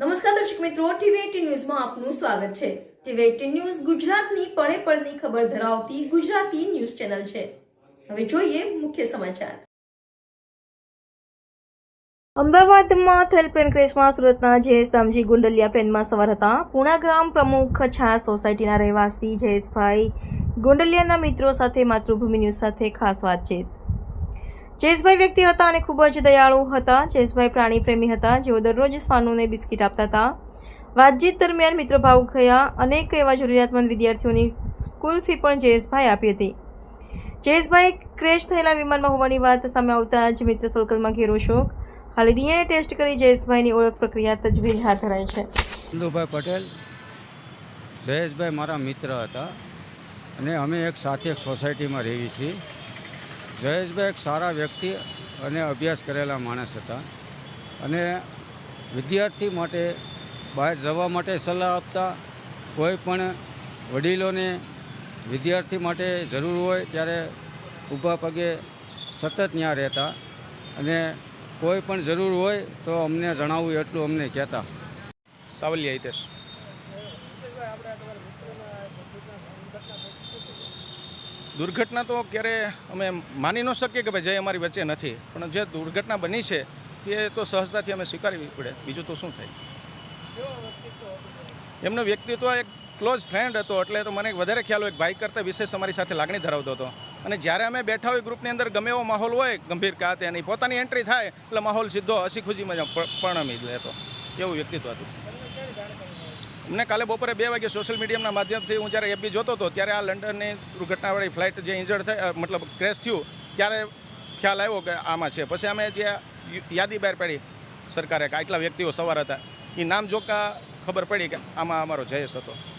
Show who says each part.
Speaker 1: નમસ્કાર દર્શક મિત્રો ટીવી એટીન ન્યૂઝમાં આપનું સ્વાગત છે. ટીવી એટીન ન્યૂઝ ગુજરાતની પળે પળની ખબર ધરાવતી ગુજરાતી ન્યૂઝ ચેનલ છે. હવે જોઈએ મુખ્ય સમાચાર. અમદાવાદમાં થયેલ પ્લેન ક્રેશમાં સુરતના જયેશ દામજી ગુંડલિયા પ્લેનમાં સવાર હતા. પૂણા ગ્રામ પ્રમુખ છા સોસાયટીના રહેવાસી જયેશભાઈ ગુંડલિયાના મિત્રો સાથે માતૃભૂમિ ન્યૂઝ સાથે ખાસ વાતચીત. જયેશભાઈ વ્યક્તિ હતા અને ખૂબ જ દયાળુ હતા. જયેશભાઈ પ્રાણી પ્રેમી હતા. જેઓ દરરોજ શ્વાનોને બિસ્કિટ આપતા હતા. વાતચીત દરમિયાન મિત્ર ભાવુક થયા. અનેક એવા જરૂરિયાતમંદ વિદ્યાર્થીઓની સ્કૂલ ફી પણ જયેશભાઈ આપી હતી. જયેશભાઈ ક્રેશ થયેલા વિમાનમાં હોવાની વાત સામે આવતા જ મિત્ર સર્કલમાં ઘેરો શોક. હાલ ડીએનએ ટેસ્ટ કરી જયેશભાઈની ઓળખ પ્રક્રિયા તજવીજ હાથ ધરાઈ છે.
Speaker 2: ચંદુભાઈ પટેલ, જયેશભાઈ મારા મિત્ર હતા અને અમે એક સાથે એક સોસાયટીમાં રહીએ છીએ. જયેશભાઈ એક સારા વ્યક્તિ અને અભ્યાસ કરેલા માણસ હતા. અને વિદ્યાર્થી માટે, બહાર જવા માટે સલાહ આપતા કોઈ પણ વડીલોને વિદ્યાર્થી માટે જરૂર હોય ત્યારે ઊભા પગે સતત ત્યાં રહેતા અને કોઈ પણ જરૂર હોય તો અમને જણાવવું એટલું અમને કહેતા.
Speaker 3: સાવલિયા હિતેશ. દુર્ઘટના તો ક્યારે અમે માની ન શકીએ કે ભાઈ જય અમારી વચ્ચે નથી, પણ જે દુર્ઘટના બની છે, એ તો સહજતાથી અમે સ્વીકારવી પડે. બીજું તો શું થાય? એમનો વ્યક્તિત્વ એક ક્લોઝ ફ્રેન્ડ હતો, એટલે તો મને વધારે ખ્યાલ હોય ભાઈ કરતાં વિશેષ અમારી સાથે લાગણી ધરાવતો હતો. અને જ્યારે અમે બેઠા હોય ગ્રુપની અંદર, ગમે એવો માહોલ હોય, ગંભીર કાતે એની પોતાની એન્ટ્રી થાય, એટલે માહોલ સીધો હસી ખુશીમાં પરિણમી લેતો. એવું વ્યક્તિત્વ હતું. અમને કાલે બપોરે બે વાગે સોશિયલ મીડિયાના માધ્યમથી હું જ્યારે એફબી જોતો હતો, ત્યારે આ લંડનની દુર્ઘટનાવાળી ફ્લાઇટ જે ઇન્જર્ડ થઈ મતલબ ક્રેશ થયું, ત્યારે ખ્યાલ આવ્યો કે આમાં છે. પછી અમે જે યાદી બહાર પાડી સરકારે કે આટલા વ્યક્તિઓ સવાર હતા એ નામ જોકા ખબર પડી કે આમાં અમારો જયેશ હતો.